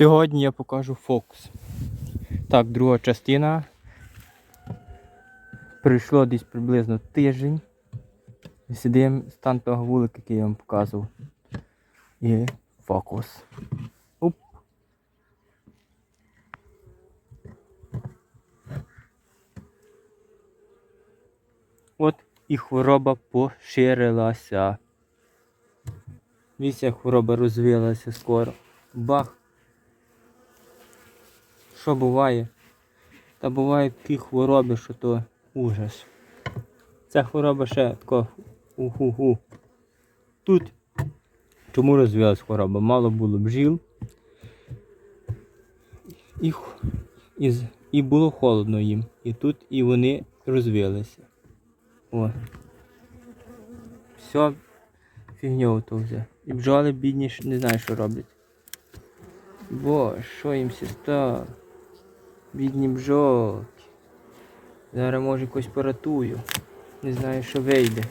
Сьогодні я покажу фокус. Так, друга частина. Прийшло десь приблизно тиждень. Сидимо стан того вулика, який я вам показував. І фокус. Оп. От і хвороба поширилася. Віся хвороба розвилася скоро. Бах. Що буває? Та бувають такі хвороби, що то ужас. Ця хвороба ще така уху-ху. Тут чому розвилась хвороба? Мало було бджіл. І, і, і було холодно їм. І тут і вони розвилися. О. Все фігньово то вже. І бджоли бідні не знаю, що роблять. Бо, що їм стало? Бідні бджолки. Зараз може якось поратую. Не знаю, що вийде.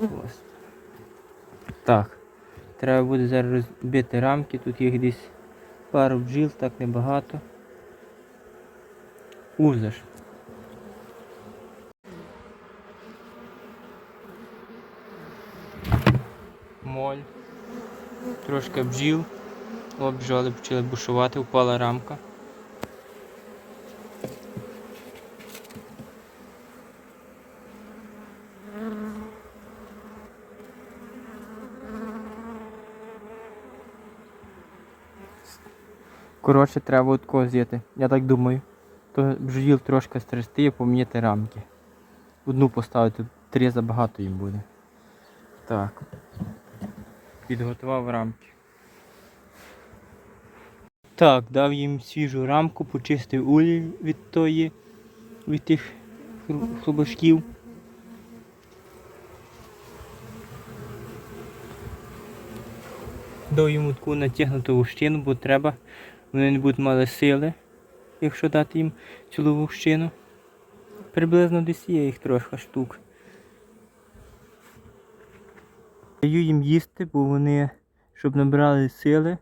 Ось. Так. Треба буде зараз розбити рамки, тут їх десь пару бджіл, так небагато. Узаш. Моль. Трошки бджіл. О, бджоли почали бушувати, впала рамка. Коротше, треба от кого з'їти. Я так думаю. То бджіл трошки стрести і поміняти рамки. Одну поставити, три забагато їм буде. Так. Підготував рамки. Так, дав їм свіжу рамку, почистив улі від тої, від тих хру- Дав йому таку натягнуту вущину, бо треба, вони не будуть мали сили, якщо дати їм цілу вовщину. Приблизно десь є їх трошки штук. Даю їм їсти, бо вони, щоб набрали сили.